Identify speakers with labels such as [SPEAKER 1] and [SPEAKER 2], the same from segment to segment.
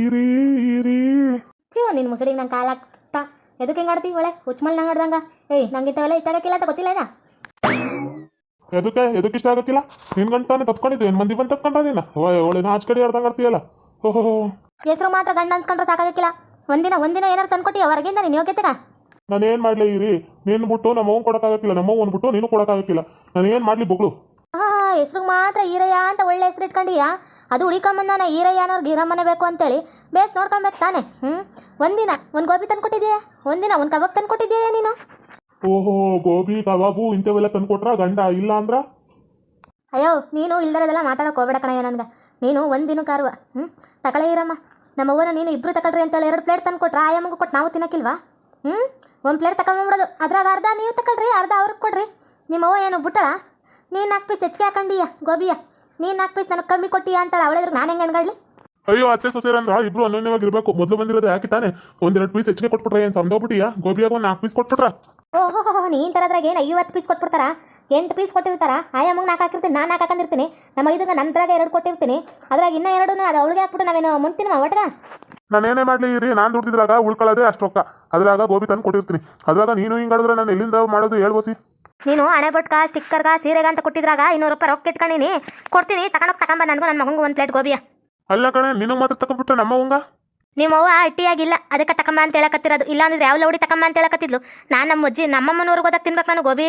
[SPEAKER 1] ಈರಿ ಇರಿ.
[SPEAKER 2] ಥ್ಯೂ ನಿನ್ನ ಮುಸುಡಿಗೆ ನಂಗೆ ಕಾಲ ಹಾಕ್ತಾ. ಎದಕ್ಕೆ ಹೆಂಗೆ ಆಡ್ತಿ ಒಳ್ಳೆ? ಹುಚ್ಚಮಲ್ ನಂಗೆ ಆಡ್ದಂಗ. ಏಯ್ ನಂಗೆ ಇಂಥವೆಲ್ಲ ಇಷ್ಟ ಆಗಕ್ಕಿಲ್ಲ ಅಂತ ಗೊತ್ತಿಲ್ಲ ಏನಾ?
[SPEAKER 1] ಎದಕ್ಕೆ? ಎದಕ್ಕೆ ಇಷ್ಟ ಆಗಕ್ಕಿಲ್ಲ? ನಿನ್ ಗಂಟಾನೆ ತಪ್ಕೊಂಡಿದ್ದು. ಏನು ಮಂದಿ ಬಂದು ತಪ್ಕೊಂಡ್ರ ನೀನು? ಒಳ್ಳೆ ನಾಚ್ ಕಡೆ ಆಡ್ದಂಗೆ ಆಡ್ತೀಯಲ್ಲ. ಓಹೋ
[SPEAKER 2] ಹೆಸರು ಮಾತ್ರ ಗಂಡ ಅನ್ಸ್ಕೊಂಡ್ರೆ ಸಾಕಾಗಕ್ಕಿಲ್ಲ. ಒಂದಿನ ಒಂದಿನ ಏನಾರು ತಂದ್ಕೊಟ್ಟಿ ಹೊರಗಿಂದ ನೀನು ಯೋಗ್ಯತೆಗ?
[SPEAKER 1] ನಾನು ಏನು ಮಾಡ್ಲಿ ಇರಿ? ನೀನು ಬಿಟ್ಟು ನಮ್ಮ ಅವ್ನು ಕೊಡೋಕ್ಕಾಗಕ್ಕಿಲ್ಲ. ನಮ್ಮ ಅವ್ನು ಬಿಟ್ಟು ನೀನು ಕೊಡಕ್ಕಾಗಕ್ಕಿಲ್ಲ. ನಾನು ಏನು ಮಾಡ್ಲಿ ಬೊಗಳು?
[SPEAKER 2] ಹಾ ಹೆಸ್ರಿಗೆ ಮಾತ್ರ ಈರಯ್ಯ ಅಂತ ಒಳ್ಳೆ ಹೆಸರು ಇಟ್ಕೊಂಡಿಯಾ? ಅದು ಉಳಿಕೊಂಬಂದಾನೆ ಈರಯ್ಯ ಅನ್ನೋರ್ಗೆ ಈರಮ್ಮನೆ ಬೇಕು ಅಂತೇಳಿ. ಬೇಸ್ ನೋಡ್ಕೊಬೇಕು ತಾನೆ? ಹ್ಞೂ ಒಂದಿನ ಒಂದು ಗೋಬಿ ತಂದ್ಕೊಟ್ಟಿದ್ಯಾ ಒಂದಿನ ಒಂದು ಕಬಾಬ್ ತಂದ್ಕೊಟ್ಟಿದ್ಯಾ ನೀನು?
[SPEAKER 1] ಓಹೋ ಗೋಬಿ ಕಬಾಬು ಇಂಥವೆಲ್ಲ ತಂದ್ಕೊಟ್ರ ಗಂಡ ಇಲ್ಲ ಅಂದ್ರ?
[SPEAKER 2] ಅಯ್ಯೋ ನೀನು ಇಲ್ದರದೆಲ್ಲ ಮಾತಾಡಕ್ಕೆ ಹೋಗ್ಬೇಡ ಕಣಯ್ಯ ನನಗೆ. ನೀನು ಒಂದಿನ ಕಾರುವ ಹ್ಞೂ ತಗೊಳ್ಳೇ ಇರಮ್ಮ ನಮ್ಮ ಅವ್ವನ ನೀನು ಇಬ್ರು ತಗೊಳ್ರಿ ಅಂತೇಳಿ ಎರಡು ಪ್ಲೇಟ್ ತಂದು ಕೊಟ್ರ ಆಯಮ್ಮಗೂ ಕೊಟ್ಟು ನಾವು ತಿನ್ನಕ್ಕಿಲ್ವಾ? ಹ್ಞೂ ಒಂದು ಪ್ಲೇಟ್ ತಗೊಂಬಿಡೋದು ಅದ್ರಾಗ ಅರ್ಧ ನೀವು ತಗೊಳ್ರಿ ಅರ್ಧ ಅವ್ರಿಗೆ ಕೊಡ್ರಿ. ನಿಮ್ಮ ಅವ್ವ ಏನು ಬಿಟ್ಟಳ? ನೀನು ನಾಲ್ಕು ಪೀಸ್ ಹೆಚ್ಚಿಗೆ ಹಾಕಂಡೀಯ ಗೋಬಿಯ? ನೀನು ನಾಲ್ಕು ಪೀಸ್ ನನಗೆ ಕಮ್ಮಿ ಕೊಟ್ಟಿ ಅಂತಾಳೆ ಅವಳಿದ್ರೆ ನಾನು ಹೆಂಗೆ ಅನ್ಗಾಡ್ಲಿ
[SPEAKER 1] ಅಯ್ಯೋ ಅತ್ತೆ ಸೊಸೆರ ಅಂದ್ರ. ಇಬ್ರು ಅನ್ಯೋನ್ಯವಾಗಿರ್ಬೇಕು ಮೊದಲು ಬಂದಿರೋದು ಯಾಕೆ ತಾನೆ. ಒಂದೆರಡು ಪೀಸ್ ಹೆಚ್ಚಿಗೆ ಕೊಟ್ಬಿಟ್ರೆ ಏನು ಸಂದೋಗ್ಬಿಟ್ಟಿಯಾ ಗೋಬಿಯಾಗ ಒಂದು ನಾಲ್ಕು ಪೀಸ್ ಕೊಟ್ಬಿಟ್ರ?
[SPEAKER 2] ಓಹೋ ನೀನು ತರದ್ರಾಗ ಏನು ಐವತ್ತು ಪೀಸ್ ಕೊಟ್ಬಿಡ್ತಾರ? ಎಂಟು ಪೀಸ್ ಕೊಟ್ಟಿರ್ತಾರ? ಆಯಮ್ಮಂಗೆ ನಾಲ್ಕು ಹಾಕಿರ್ತೀನಿ. ನಾನು ನಾಲ್ಕು ಹಾಕೊಂಡಿರ್ತೀನಿ ನಮ್ಮ ಐದಾಗ ನಂತರಾಗ ಎರಡು ಕೊಟ್ಟಿರ್ತೀನಿ. ಅದ್ರಾಗ ಇನ್ನ ಎರಡು ಅದು ಅವಳಿಗೆ ಹಾಕ್ಬಿಟ್ಟು ನಾವೇನು ಮುಂತಿನ ಒಟ್ಟಗ
[SPEAKER 1] ನಾನು ಏನೇ ಮಾಡ್ಲಿ ಇರಿ. ನಾನು ದುಡ್ದಿದ್ರಾಗ ಉಳ್ಕೊಳ್ಳೋದೇ ಅಷ್ಟು ರೊಕ್ಕ ಅದ್ರಾಗ ಗೋಬಿ ತಂದು ಕೊಟ್ಟಿರ್ತೀನಿ. ಅದ್ರಾಗ ನೀನು ಹಿಂಗಾಡಿದ್ರೆ ನಾನು ಎಲ್ಲಿಂದ ಮಾಡೋದು ಹೇಳ್ಬೋಸಿ
[SPEAKER 2] ನೀನು ಹಣೆ ಬೊಟ್ಕ ಸ್ಟಿಕ್ಕರ್ಗ ಸೀರೆಗ ಅಂತ ಕೊಟ್ಟಿದ್ರಾಗ ಇನ್ನೂರು ರೂಪಾಯಿ ರೊಕ್ಕ ಇಟ್ಕೊಂಡಿನಿ. ಕೊಡ್ತೀನಿ ತಗೊಂಡೋಗಿ ತಗೊಂಬ ನನಗೂ ನನ್ನ ಮಗಂಗೂ ಒಂದು ಪ್ಲೇಟ್ ಗೋಬಿಯ
[SPEAKER 1] ಅಲ್ಲ ಕಣೆ ನಿನಗೆ ಮಾತ್ರ ತಗೊಂಡ್ಬಿಟ್ಟು ನಮ್ಮ ಅವಂಗ
[SPEAKER 2] ನಿಮ್ಮ ಅವ್ವ ಅಟ್ಟಿಯಾಗಿಲ್ಲ ಅದಕ್ಕೆ ತಕೊಂಬ ಅಂತ ಹೇಳಕತ್ತಿರೋದು. ಇಲ್ಲ ಅಂದ್ರೆ ಯಾವ ಲೌಡಿ ತಕೊಂಬ ಅಂತ ಹೇಳಕತ್ತಿದ್ಲು. ನಾನು ನಮ್ಮ ಅಜ್ಜಿ ನಮ್ಮಮ್ಮನವ್ರಿಗೆ ಹೋದಾಗ ತಿನ್ಬೇಕು ನಾನು ಗೋಬಿ.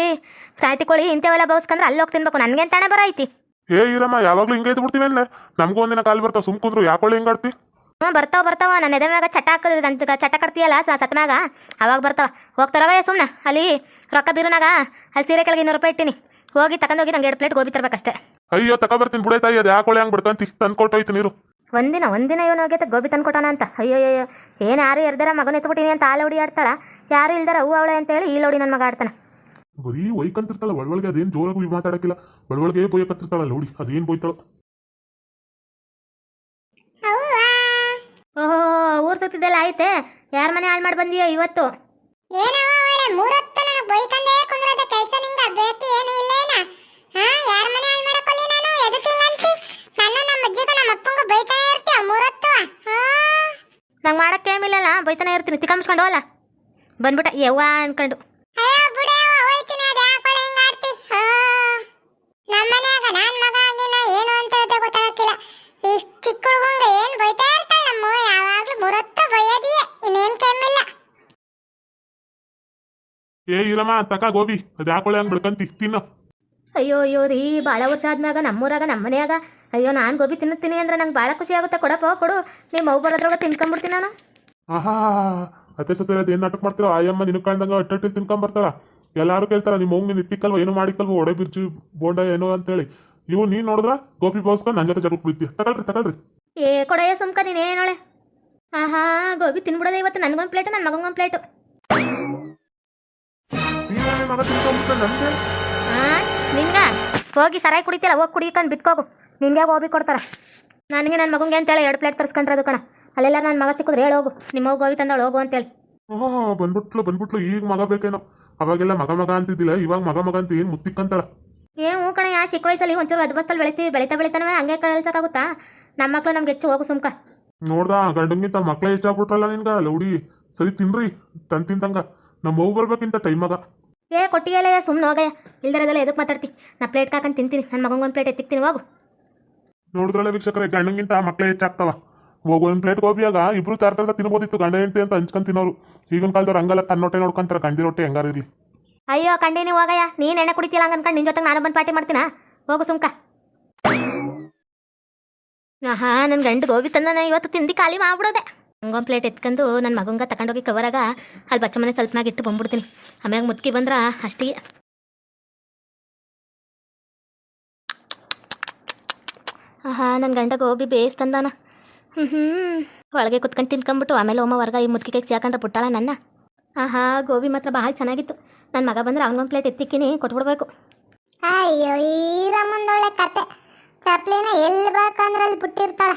[SPEAKER 2] ತಾಯ್ತಿ ಕೋಳಿ ಇಂಥವೆಲ್ಲ ಬೌಸ್ಕಂದ್ರೆ ಅಲ್ಲಿ ಹೋಗಿ ತಿನ್ಬೇಕು ನನಗೆ ತಾಣೆ ಬರ ಐತಿ
[SPEAKER 1] ಏ ಇರಮ್ಮ ಯಾವಾಗಲೂ ಹಿಂಗೆ ಇದ್ದು ಬಿಡ್ತೀವಿ ಅಲ್ಲೇ. ನಮಗೂ ಒಂದಿನ ಕಾಲು ಬರ್ತಾವೆ ಸುಮ್ ಕುಂದ್ರು ಯಾಕೊಳ್ಳಿ ಹಿಂಗಾಡ್ತಿ?
[SPEAKER 2] ಹ್ಞೂ ಬರ್ತಾವ ಬರ್ತಾವ. ನನ್ನ ಎದೆ ಮ್ಯಾಗ ಚಟ ಹಾಕದ ಅಂತ ಚಟ ಕಟ್ತೀಯಲ್ಲ ಸ ಸತ್ ಮ್ಯಾಗ? ಅವಾಗ ಬರ್ತಾವ. ಹೋಗ್ತಾರವೇ ಸುಮ್ಮನೆ ಅಲ್ಲಿ ರೊಕ್ಕ ಬೀರುನಾಗ? ಅಲ್ಲಿ ಸೀರೆ ಕೆಳಗೆ ಇನ್ನೂರು ರೂಪಾಯಿ ಇಟ್ಟಿನಿ. ಹೋಗಿ ತಗೊಂಡೋಗಿ ನಂಗೆ ಎರಡು ಪ್ಲೇಟ್ ಗೋಬಿ ತರಬೇಕಷ್ಟೇ.
[SPEAKER 1] ಅಯ್ಯೋ ತಗೊಬರ್ತೀನಿ ಬುಡೇ ತಾಯಿ ಅದು ಯಾಕೊಳೆ ಹಂಗೆ ಬಿಡ್ಕಂತಿ. ತಂದು ಕೊಟ್ಟೋಯ್ತು ನೀರು.
[SPEAKER 2] ಒಂದಿನ ಒಂದಿನ ಇವನು ಹೋಗೈತೆ ಗೋಬಿ ತಂದ್ಕೊಟ್ಟಾನ ಅಂತ. ಅಯ್ಯೋ ಅಯ್ಯೋ ಏನು ಯಾರು ಎರ್ದಾರ ಮಗನ ಎತ್ಬಿಟ್ಟಿನಿ ಅಂತ ಆ ಹೊಡಿ ಆಡ್ತಾಳ? ಯಾರು ಇಲ್ದಾರ ಹೂ ಅವಳೆ ಅಂತೇಳಿ ಈ ಲೋಡಿ ನನ್ನ ಮಗ ಆಡ್ತಾನೆ.
[SPEAKER 1] ಬರೀ ಒಯ್ಕಂತಿರ್ತಾಳ ಒಳಗೆ ಅದೇನು ಜೋರಾಗಿ ಮಾತಾಡಕ್ಕಿಲ್ಲ. ಒಳಗೆ ಬೋಯಕತ್ತಿರ್ತಾಳ ಲೋಡಿ ಅದೇನು ಬೋಯ್ತಾಳ
[SPEAKER 2] ಓಹೋ ಊರ್ ಸುತ್ತಿದ್ದೆಲ್ಲ ಆಯ್ತೆ? ಯಾರ ಮನೆ ಹಾಳು ಮಾಡಿ ಬಂದಿಯೋ ಇವತ್ತು?
[SPEAKER 3] ಏನವ ಅವಳೆ ಮೂರೊತ್ತು ನನಗೆ ಬೈಕಂದೇ ಕುಂದ್ರದ ಕೆಲಸ ನಿಂಗ ಬೇಕು ಏನು ಇಲ್ಲೇನ ಹಾ ಯಾರ ಮನೆ ಹಾಳು ಮಾಡಕೊಳ್ಳಿ ನಾನು? ಎದಕ್ಕೆ ಹಿಂಗಂತಿ ನನ್ನ ನಮ್ಮ ಅಜ್ಜಿಗೂ ನಮ್ಮ ಅಪ್ಪಂಗೂ ಬೈತಾನೆ ಇರ್ತೀಯ ಮೂರೊತ್ತು? ಹಾ.
[SPEAKER 2] ನಂಗೆ ಮಾಡಕ್ಕೆ ಏಮಿಲ್ಲಲ್ಲ ಬೈತಾನೆ ಇರ್ತೀನಿ. ತಿಕ್ಕಂಬಿಸ್ಕೊಂಡು ಹೋಗಲ್ಲ ಬಂದ್ಬಿಟ್ಟ ಯವ್ವ ಅನ್ಕೊಂಡು.
[SPEAKER 1] ಏ ಇಲ್ಲಮ್ಮ ತಕ ಗೋಬಿ. ಅದು ಯಾಕೊಳ್ಳಿ ಹಂಗೆ ಬಿಡ್ಕಂತಿ ತಿನ್ನು.
[SPEAKER 2] ಅಯ್ಯೋ ಅಯ್ಯೋ ರೀ ಭಾಳ ವರ್ಷ ಆದ್ಮ್ಯಾಗ ನಮ್ಮೂರಾಗ ನಮ್ಮ ಮನ್ಯಾಗ ಅಯ್ಯೋ ನಾನು ಗೋಬಿ ತಿನ್ನುತ್ತೀನಿ ಅಂದ್ರೆ ನಂಗೆ ಭಾಳ ಖುಷಿ ಆಗುತ್ತೆ. ಕೊಡಪ್ಪ ಕೊಡು. ನಿಮ್ಮ ಮಗು ಬರೋದ್ರೊಳಗೆ ತಿನ್ಕೊಂಬಿಡ್ತೀನಿ ನಾನು.
[SPEAKER 1] ಆಹಾ ಅತ್ತೆ ಸೊಸೆ ಅದು ಏನು ನಾಟಕ ಮಾಡ್ತೀರೋ? ಆಯಮ್ಮ ನಿನ್ನ ಕಾಣ್ದಂಗೆ ಅಟ್ಟಟ್ಟಿ ತಿನ್ಕೊಂಬರ್ತಾಳ. ಎಲ್ಲಾರು ಕೇಳ್ತಾರ ನಿಮ್ಮ ಮಗು ನೀನು ಇಟ್ಟಿಕ್ಕಲ್ವ ಏನು ಮಾಡಿಕಲ್ವ ಒಡೆ ಬಿರ್ಜಿ ಬೋಂಡ ಏನೋ ಅಂತೇಳಿ. ಇವು ನೀನು ನೋಡಿದ್ರ ಗೋಪಿ ಬೋಸ್ಕೊಂಡು ನನ್ನ ಜೊತೆ ಜಗಳ ಬಿಡ್ತೀವಿ ತಗೊಳ್ರಿ ತಗೊಳ್ರಿ
[SPEAKER 2] ಏ ಕೊಡಯ್ಯ ಸುಮ್ಕ ನೀನೇನೊಳೆ ಆಹಾ ಗೋಬಿ ತಿನ್ಬಿಡೋದೆ ಇವತ್ತು ನನಗೊಂದು ಪ್ಲೇಟು ನನ್ನ ಮಗಂಗೊಂದು ಪ್ಲೇಟು.
[SPEAKER 1] ನೀನೇ ಮಗ ನಿನ್ಗ
[SPEAKER 2] ಹೋಗಿ ಸರಾಯಿ ಕುಡಿತಿಲ್ಲ ಹೋಗಿ ಕುಡಿಕೊಂಡು ಬಿತ್ಕೋಗು. ನಿನ್ಗೆ ಗೋಬಿ ಕೊಡ್ತಾರ? ನನಗೆ ನನ್ನ ಮಗಂಗೆ ಅಂತೇಳಿ ಎರಡು ಪ್ಲೇಟ್ ತರಿಸ್ಕೊಂಡ್ರೆ ಅದು ಕಣ. ಅಲ್ಲೆಲ್ಲ ನನ್ನ ಮಗ ಸಿಕ್ಕಿದ್ರೆ ಹೇಳಿ ಹೋಗು. ನಿಮ್ಮ ಮಗು ಗೋಬಿ ತಂದಳು ಹೋಗು ಅಂತೇಳಿ.
[SPEAKER 1] ಹಾ ಬಂದ್ಬಿಟ್ಲು ಬಂದ್ಬಿಟ್ಲು. ಈಗ ಮಗ ಬೇಕೇನೋ. ಅವಾಗೆಲ್ಲ ಮಗ ಮಗ ಅಂತಿದ್ದಿಲ್ಲ ಇವಾಗ ಮಗ ಮಗ ಅಂತ ಏನು ಮುತ್ತಿಕ್ಕಂತಾಳ?
[SPEAKER 2] ಏ ಹ್ಞೂ ಕಣ ಯಾ ಚಿಕ್ಕ ವಯಸ್ಸಲ್ಲಿ ಒಂಚೂರು ಅದ್ಬಸ್ತಲ್ಲಿ ಬೆಳೆಸ್ತೀವಿ. ಬೆಳಿತಾ ಬೆಳಿತಾನವ ಹಂಗೆ ಕಳ್ಸಕ್ಕಾಗುತ್ತಾ? ನಮ್ಮ ಮಕ್ಕಳು ನಮ್ಗೆ ಹೆಚ್ಚು ಹೋಗು ಸುಮ್ಕ.
[SPEAKER 1] ನೋಡ್ದ ಗಂಡಂಗಿಂತ ಇಷ್ಟ ಹೆಚ್ಚಾಗ್ಬಿಟ್ರಲ್ಲ ನಿನ್ಗ? ಲೌಡಿ. ಸರಿ ತಿನ್ರಿ ತನ್ ತಿಂತಂಗ. ನಮ್ಮ ಮಗು ಬರ್ಬೇಕಿಂತ ಟೈಮಾಗ
[SPEAKER 2] ಏ ಕೊಟ್ಟಿಗೆಲ್ಲ ಸುಮ್ಮನೆ ಹೋಗಯ್ಯ. ಇಲ್ದಿರೋದೆಲ್ಲ ಎದಕ್ಕೆ ಮಾತಾಡ್ತಿ? ನಾ ಪ್ಲೇಟ್ ಕಾಕೊಂಡು ತಿಂತೀನಿ. ನನ್ನ ಮಗಂಗೊಂದು ಪ್ಲೇಟ್ ಎತ್ತಿಕ್ತೀನಿ ಹೋಗು.
[SPEAKER 1] ನೋಡಿದ್ರಲ್ಲ ವೀಕ್ಷಕರೇ ಗಂಡಂಗಿಂತ ಮಕ್ಕಳೇ ಹೆಚ್ಚಾಗ್ತಾವ. ಹೋಗು ಒಂದು ಪ್ಲೇಟ್ ಗೋಬಿಯಾಗ ಇಬ್ರು ತಾರ ತರ ತಿನ್ಬೋದಿತ್ತು. ಗಂಡ ಹೆಂಡತಿ ಅಂತ ಹಂಚ್ಕೊಂಡು ತಿನ್ನೋರು. ಈಗಿನ ಕಾಲದವ್ರು ಹಂಗಲ್ಲ. ತನ್ನೊಟ್ಟೆ ನೋಡ್ಕೊಂತಾರೆ. ಗಂಡಿ ರೊಟ್ಟೆ ಹೆಂಗಾರ ಇರ್ಲಿ.
[SPEAKER 2] ಅಯ್ಯೋ ನೀವು ಹೋಗಯ್ಯ. ನೀನು ಎಣ್ಣೆ ಕುಡಿತಿಲ್ಲ ಹಂಗೆ ಅನ್ಕೊಂಡು ನಿನ್ನ ಜೊತೆಗೆ ನಾನು ಬಂದು ಪಾರ್ಟಿ ಮಾಡ್ತೀನಾ? ಹೋಗು ಸುಮ್ಕ. ಆಹಾ ನನ್ನ ಗಂಡು ಗೋಬಿ ತಂದ ಇವತ್ತು ತಿಂದು ಖಾಲಿ ಮಾಡ್ಬಿಡೋದೆ. ಹಂಗೊಂದು ಪ್ಲೇಟ್ ಎತ್ಕೊಂಡು ನನ್ನ ಮಗಂಗ ತಗೊಂಡೋಗಿ ಕವರಾಗ ಅಲ್ಲಿ ಬಚ್ಚ ಮನೆ ಸ್ವಲ್ಪ ಮ್ಯಾಗ ಇಟ್ಟು ಬಂದ್ಬಿಡ್ತೀನಿ. ಆಮ್ಯಾಗ ಮುತ್ಕಿ ಬಂದ್ರೆ ಅಷ್ಟಿಗೆ ಆಹಾ ನನ್ನ ಗಂಡ ಗೋಬಿ ಬೇಸ್ ತಂದಾನ. ಹ್ಞೂ ಹ್ಞೂ ಒಳಗೆ ಕುತ್ಕೊಂಡು ತಿನ್ಕೊಂಬಿಟ್ಟು ಆಮೇಲೆ ಒಮ್ಮ ವರ್ಗ ಈ ಮುತ್ಕಿ ಕೈಗೆ ಸಾಕೊಂಡ್ರೆ ಪುಟ್ಟಾಳ ನನ್ನ. ಆಹಾ, ಗೋಬಿ ಮಾತ್ರ ಭಾಳ ಚೆನ್ನಾಗಿತ್ತು. ನನ್ನ ಮಗ ಬಂದ್ರೆ ಅವನೊಂದು ಪ್ಲೇಟ್ ಎತ್ತಿಕ್ಕಿನಿ, ಕೊಟ್ಬಿಡ್ಬೇಕು.
[SPEAKER 3] ಅಯ್ಯೋ, ಈ ರಮ್ಮಂದೊಳ್ಳೆ ಕತೆ. ಚಪ್ಲಿನ ಎಲ್ಲಿ ಬೇಕಂದ್ರೆ ಅಲ್ಲಿ ಬಿಟ್ಟಿರ್ತಾಳ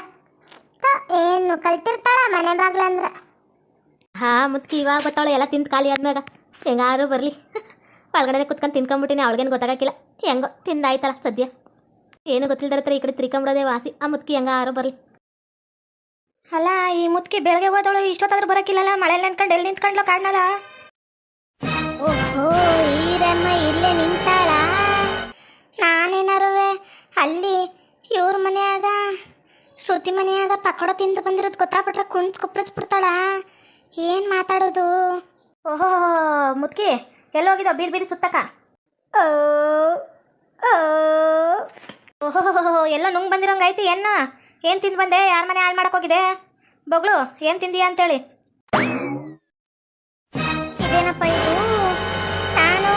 [SPEAKER 3] ಏನು ಕಲ್ತಿರ್ತಾಳ ಮನೆ ಬಾಗ್ಲಂದ್ರ
[SPEAKER 2] ಹಾ ಮುತ್ಕಿ ಇವಾಗ ಬರ್ತಾಳೆ ಎಲ್ಲ ತಿಂದು ಖಾಲಿ ಆದ್ಮ್ಯಾಗ. ಹೆಂಗಾರು ಬರಲಿ. ಒಳಗಡೆ ಕುತ್ಕೊಂಡು ತಿನ್ಕೊಂಬಿಟ್ಟಿನಿ ಅವಳಿಗೇನು ಗೊತ್ತಾಗಕ್ಕಿಲ್ಲ. ಹೆಂಗೋ ತಿಂದಾಯ್ತಲ್ಲ ಸದ್ಯ. ಏನು ಗೊತ್ತಿಲ್ದಾರ ಈ ಕಡೆ ತಿರ್ಕೊಂಬಿಡೋದೇ ವಾಸಿ. ಆ ಮುತ್ಕಿ ಹೆಂಗಾರು ಬರಲಿ.
[SPEAKER 3] ಅಲ್ಲ
[SPEAKER 2] ಈ ಮುತ್ಕಿ ಬೆಳಗ್ಗೆ ಹೋದವಳು ಇಷ್ಟೊತ್ತಾದ್ರೂ ಬರೋಕ್ಕಿಲ್ಲಲ್ಲ? ಮಳೆ ನೆನ್ಕೊಂಡು ಎಲ್ಲಿ ನಿಂತ್ಕೊಂಡ್ಲೋ ಕಾಡ್ನಲ್ಲ
[SPEAKER 3] ಶ್ರುತಿ ಮನೆಯಾಗ ಪಕೋಡ ತಿಂದು ಬಂದಿರೋದು ಗೊತ್ತಾಗ್ಬಿಟ್ರೆ ಕುಂತ್ ಕುಪ್ಪಳಿಸ್ಬಿಡ್ತಾಳ ಏನ್ ಮಾತಾಡೋದು?
[SPEAKER 2] ಓಹೋ ಮುದ್ಕಿ ಎಲ್ಲೋಗಿದ ಬೀರ್ ಬೀರಿ ಸುತ್ತಕ? ಓಹೋ ಎಲ್ಲ ನುಂಗ್ ಬಂದಿರೋಂಗ್ ಐತಿ ಏನ್ ಏನು ತಿಂದು ಬಂದೆ? ಯಾರ ಮನೆ ಹಾಳು ಮಾಡಕ್ ಹೋಗಿದೆ ಬೊಗಳು ಏನು ತಿಂದೀಯ ಅಂತೇಳಿ.
[SPEAKER 3] ಇದೇನಪ್ಪ ಇದು? ನಾನು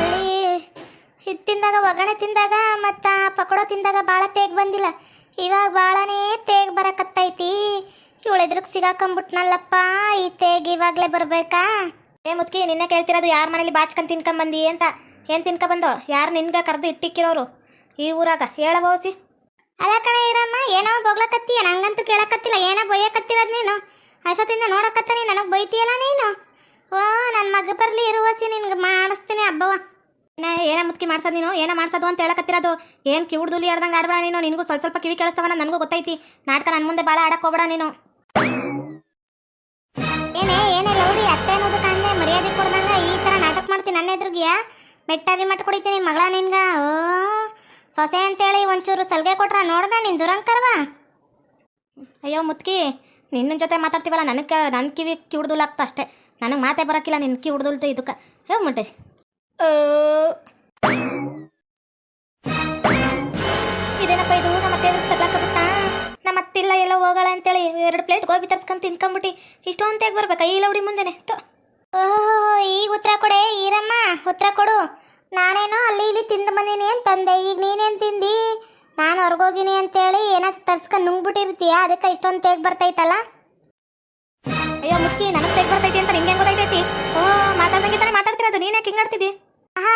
[SPEAKER 3] ಅಲ್ಲಿ ಇದು ತಿಂದಾಗ ಒಗ್ಗರಣೆ ತಿಂದಾಗ ಮತ್ತು ಪಕೋಡ ತಿಂದಾಗ ಭಾಳ ತೇಗ್ ಬಂದಿಲ್ಲ. ಇವಾಗ ಭಾಳನೇ ತೇಗ್ ಬರಕತ್ತೈತಿ. ಇವಳು ಎದುರಿಗೆ ಸಿಗಾಕೊಂಬಿಟ್ನಲ್ಲಪ್ಪ ಈ ತೇಗ್ ಇವಾಗಲೇ ಬರಬೇಕಾ?
[SPEAKER 2] ಏ ಮುತ್ಕಿ ನಿನ್ನೆ ಕೇಳ್ತಿರೋದು ಯಾರ ಮನೇಲಿ ಬಾಚ್ಕೊಂಡು ತಿನ್ಕೊಂಬಂದಿ ಅಂತ. ಏನು ತಿನ್ಕೊಂಬಂದೋ ಯಾರು ನಿನ್ಗ ಕರೆದು ಇಟ್ಟಿಕ್ಕಿರೋರು? ಈ ಊರಾಗ ಹೇಳ ಬೋಸಿ.
[SPEAKER 3] ಅಲ್ಲ ಕಣ ಇರಮ್ಮ ಏನೋ ಬೊಗ್ಲಕತ್ತೀಯ? ನಂಗಂತೂ ಕೇಳಕತ್ತಿಲ್ಲ. ಏನೋ ಬೊಯ್ಯಕತ್ತಿರೋದು ನೀನು? ಅಷ್ಟೊತ್ತಿಂದ ನೋಡಕತ್ತ ನೀನು ನನಗೆ ಬೈತೀಯಲ್ಲ ನೀನು? ಓ ನನ್ನ ಮಗ ಬರಲಿ ಇರುವಸಿ ನಿನ್ಗೆ ಮಾಡಿಸ್ತೀನಿ ಹಬ್ಬವ.
[SPEAKER 2] ಏನ ಮುತ್ಕಿ ಮಾಡ್ಸೋದು ನೀನು? ಏನ ಮಾಡ್ಸೋದು ಅಂತ ಹೇಳಕತ್ತಿರೋದು? ಏನು ಕಿವುಡ್ದುಲಿ ಆಡ್ದಂಗೆ ಆಡ್ಬೇಡ ನೀನು? ನಿನಗೂ ಸ್ವಲ್ಪ ಸ್ವಲ್ಪ ಕಿವಿ ಕೇಳಿಸ್ತವನ, ನನಗೂ ಗೊತ್ತೈತಿ. ನಾಟಕ ನನ್ನ ಮುಂದೆ ಭಾಳ ಆಡಕ್ಕೆ ಹೋಗ್ಬೇಡ ನೀನು.
[SPEAKER 3] ಏನೇ ಏನೇ ಲೌರಿ ಅತ್ತೆ ಅನ್ನೋದು ಕಾಣೆ ಮರ್ಯಾದೆ ಕೊಡ್ದಂಗ ಈ ಥರ ನಾಟಕ ಮಾಡ್ತೀನಿ ನನ್ನ ಎದುರುಗಿಯ? ಮೆಟ್ಟಾದಿ ಮಟ್ಟ ಕುಡಿತೀನಿ ಮಗಳ ನಿನ್ಗ. ಓ, ಸೊಸೆ ಅಂತೇಳಿ ಒಂಚೂರು ಸಲ್ಗೆ ಕೊಟ್ರ ನೋಡ್ದ ನಿನ್ ದುರಂಕರ್ವ?
[SPEAKER 2] ಅಯ್ಯೋ ಮುತ್ಕಿ, ನಿನ್ನ ಜೊತೆ ಮಾತಾಡ್ತೀವಲ್ಲ ನನಗೆ ನನ್ನ ಕಿವಿ ಕಿವುಡ್ದುಲಾಗ್ತ ಅಷ್ಟೇ. ನನಗೆ ಮಾತೇ ಬರೋಕ್ಕಿಲ್ಲ ನಿನ್ನ ಕಿವುಡ್ದುಲ್ತೆ ಇದಕ್ಕೆ. ಹೇ ಮುಟ್ಟೆ. ಇದೇನಪ್ಪ ಇದು? ನಮ್ಮ ಅತ್ತೆ ತಗ್ಲಾಕಬಿಟ್ಟ ನಮ್ಮ ಅತ್ತಿಲ್ಲ ಎಲ್ಲ ಹೋಗಳ ಅಂತೇಳಿ ಎರಡು ಪ್ಲೇಟ್ ಗೋಬಿ ತರ್ಸ್ಕೊಂಡು ತಿನ್ಕೊಂಬಿಟ್ಟು. ಇಷ್ಟೊಂದು ತೆಗ್ ಬರ್ಬೇಕಾ ಈ ಲೌಡಿ ಮುಂದೆನೆ. ತ.
[SPEAKER 3] ಓಹ್ ಈಗ ಉತ್ತರ ಕೊಡೆ. ಈರಮ್ಮ ಉತ್ತರ ಕೊಡು. ನಾನೇನೋ ಅಲ್ಲಿ ಇಲ್ಲಿ ತಿಂದು ಬಂದೀನಿ ಅಂತಂದೆ. ಈಗ ನೀನೇನು ತಿಂದಿ? ನಾನು ಹೊರಗೋಗಿನಿ ಅಂತೇಳಿ ಏನಾದ್ರು ತರ್ಸ್ಕೊಂಡು ನುಂಗ್ಬಿಟ್ಟಿರ್ತೀಯ? ಅದಕ್ಕೆ ಇಷ್ಟೊಂದು ತೇಗ್ ಬರ್ತೈತಲ್ಲ?
[SPEAKER 2] ಅಯ್ಯೋ ಮುಕ್ಕಿ ನನಗೆ ತೆಗ್ ಬರ್ತೈತಿ ಅಂತ ನಿಂಗೆ ಗೊತ್ತೈತೈತಿ ನೀನೇ ಹಿಂಗಾಡ್ತಿದ್ದಿ
[SPEAKER 3] ಹಾ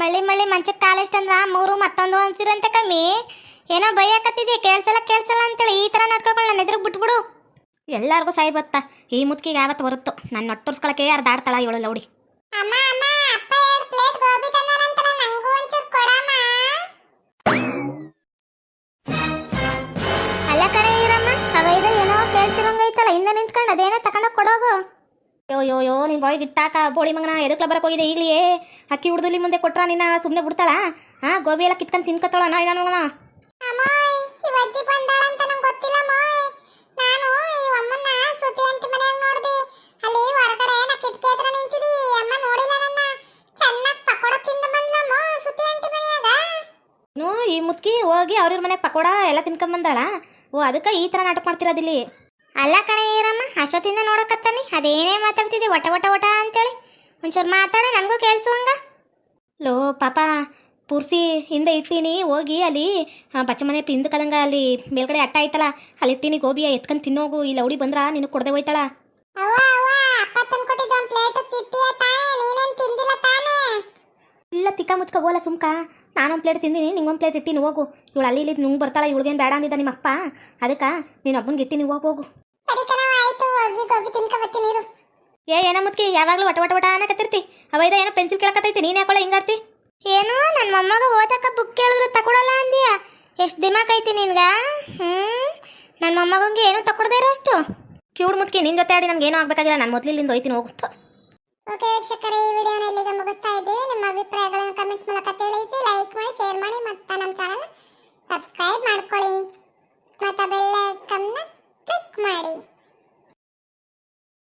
[SPEAKER 3] ಮಳ್ಳಿ ಮಳ್ಳಿ ಮಂಚಕ್ಕೆ ಕಾಲೆಷ್ಟಂದ್ರ ಮೂರು ಮತ್ತೊಂದು ಅಂತಿರಂತೆ ಕಮ್ಮಿ. ಏನೋ ಬೈಯಕತ್ತಿದ್ದಿ ಕೇಳ್ಸಲ್ಲ ಕೇಳ್ಸಲ್ಲ ಅಂತೇಳಿ ಈ ತರ ನಡ್ಕೊಳ್ ನನ್ನ ಎದುರು ಬಿಟ್ಬಿಡು.
[SPEAKER 2] ಎಲ್ಲರಿಗೂ ಸಾಯಿ ಬತ್ತ ಈ ಮುತ್ಕಿಗೆ ಯಾವತ್ತು ಬರುತ್ತೋ. ನನ್ನ ಒಟ್ಟುರ್ಸ್ಕೊಳಕ್ಕೆ ಯಾರು ದಾಡ್ತಾಳ ಇವಳು ಲೌಡಿ.
[SPEAKER 3] ಅಮ್ಮ ಅಮ್ಮ
[SPEAKER 2] ಯೋ ಯೋ ನಿನ್ ಬಾಯ್ಗೆ ಇಟ್ಟಾಕ ಬೋಳಿ ಮಗನ ಎದಕ್ಕೆ ಬರಕ್ ಹೋಗಿದೆ ಈಗಲೇ ಅಕ್ಕಿ ಹುಡ್ದುಲಿ ಮುಂದೆ ಕೊಟ್ರ ನಿನ್ನ ಸುಮ್ಮನೆ ಬಿಡ್ತಾಳ? ಹಾ ಗೋಬಿ ಎಲ್ಲ ಕಿತ್ಕೊಂಡು ತಿನ್ಕೊತಾಳ ನಾ ನಾನು ಮಗನ.
[SPEAKER 3] ಈ ನನ್ನ.
[SPEAKER 2] ಮುತ್ಕಿ ಹೋಗಿ ಅವ್ರ ಮನೆಗೆ ಪಕೋಡ ಎಲ್ಲ ತಿನ್ಕೊಂಬಂದಾಳ ಓ ಅದಕ್ಕೆ ಈ ಥರ ನಾಟಕ ಮಾಡ್ತಿರೋದಿಲ್ಲಿ
[SPEAKER 3] ಅಲ್ಲ ಕಣೆ ಈರಮ್ಮ ಅಷ್ಟೊತ್ತಿಂದ ನೋಡಕತ್ತಾನೆ ಅದೇನೇ ಮಾತಾಡ್ತಿದ್ದೆ? ಒಟ ಒಟ ಒಟ ಅಂತೇಳಿ. ಒಂಚೂರು ಮಾತಾಡ ನನಗೂ ಕೇಳಿಸುವಂಗ.
[SPEAKER 2] ಲೋ ಪಾಪ ಪೂರ್ಸಿ ಹಿಂದೆ ಇಟ್ಟೀನಿ ಹೋಗಿ ಅಲ್ಲಿ ಬಚ್ಚಮನೆ ಬಚ್ಚ ಮನೆ ಪಿಂದ ಕದಂಗ ಅಲ್ಲಿ ಮೇಲ್ಗಡೆ ಅಟ್ಟ ಐತಲ್ಲ ಅಲ್ಲಿ ಇಟ್ಟೀನಿ ಗೋಬಿಯ ಎತ್ಕೊಂಡು ತಿನ್ನೋಗು. ಈ ಲೌಡಿ ಬಂದ್ರ ನಿನಗೆ ಕೊಡದೆ ಹೋಯ್ತಾಳ. ಇಲ್ಲ ತಿಕ್ಕ ಮುಚ್ಕ ಹೋಲ ಸುಮ್ಕ. ನಾನೊಂದು ಪ್ಲೇಟ್ ತಿಂದಿನಿ ನಿಂಗೊಂದು ಪ್ಲೇಟ್ ಇಟ್ಟಿನಿ ಹೋಗು. ಇವಳು ಅಲ್ಲಿ ಇಲ್ಲಿ ನುಂಗ್ ಬರ್ತಾಳ ಇವಳಿಗೇನು ಬೇಡ ಅಂದಿದ್ದ ನಿಮ್ಮಪ್ಪ. ಅದಕ್ಕೆ ನೀನು ಒಬ್ಬನಿಗೆ ಇಟ್ಟಿನಿ ಹೋಗೋಗು ಹೋಗು.
[SPEAKER 3] ಸರಿ ಕಣವ ಆಯ್ತು ಹೋಗಿ ಗೋಬಿ ತಿನ್ಕೊ ಬರ್ತೀನಿ ಇರು.
[SPEAKER 2] ಏ ಏನೋ ಮುತ್ಕಿ ಯಾವಾಗಲೂ ವಟ ವಟ ವಟ ಅನ್ನಕತ್ತಿರ್ತಿ. ಅವೈದ ಏನೋ ಪೆನ್ಸಿಲ್ ಕೇಳಕತ್ತೈತಿ ನೀನು ಯಾಕೊಳ್ಳ ಹಿಂಗಾಡ್ತಿ
[SPEAKER 3] ಏನು ನನ್ನ ಮೊಮ್ಮಗ ಓದಕ್ಕ ಬುಕ್ ಕೇಳಿದ್ರೆ ತಕೊಡಲ್ಲ ಅಂದಿಯ? ಎಷ್ಟು ದಿಮಾಕ್ ಐತಿ ನಿನ್ಗ? ಹ್ಞೂ ನನ್ನ ಮೊಮ್ಮಗಂಗೆ ಏನೂ ತಕೊಡದೇ ಇರೋ ಅಷ್ಟು.
[SPEAKER 2] ಮುತ್ಕಿ ನಿನ್ನ ಜೊತೆ ಆಡಿ ನನಗೆ ಏನೂ ಆಗ್ಬೇಕಾಗಿಲ್ಲ ನಾನು ಮೊದಲಿಂದ ಹೋಯ್ತೀನಿ ಹೋಗುತ್ತೋ
[SPEAKER 3] ಓಕೆ ವೀಕ್ಷಕರೇ ಈ ವಿಡಿಯೋನ ಇಲ್ಲಿಗೆ ಮುಗಿಸ್ತಾ ಇದ್ದೀವಿ. ನಿಮ್ಮ ಅಭಿಪ್ರಾಯಗಳನ್ನು ಕಮೆಂಟ್ಸ್ ಮೂಲಕ ತಿಳಿಸಿ ಲೈಕ್ ಮಾಡಿ ಶೇರ್ ಮಾಡಿ ಮತ್ತು ನಮ್ಮ ಚಾನಲ್ ಸಬ್ಸ್ಕ್ರೈಬ್ ಮಾಡ್ಕೊಳ್ಳಿ. ಮತ್ತು ಬೆಲ್ ಐಕನ್ನ ಕ್ಲಿಕ್ ಮಾಡಿ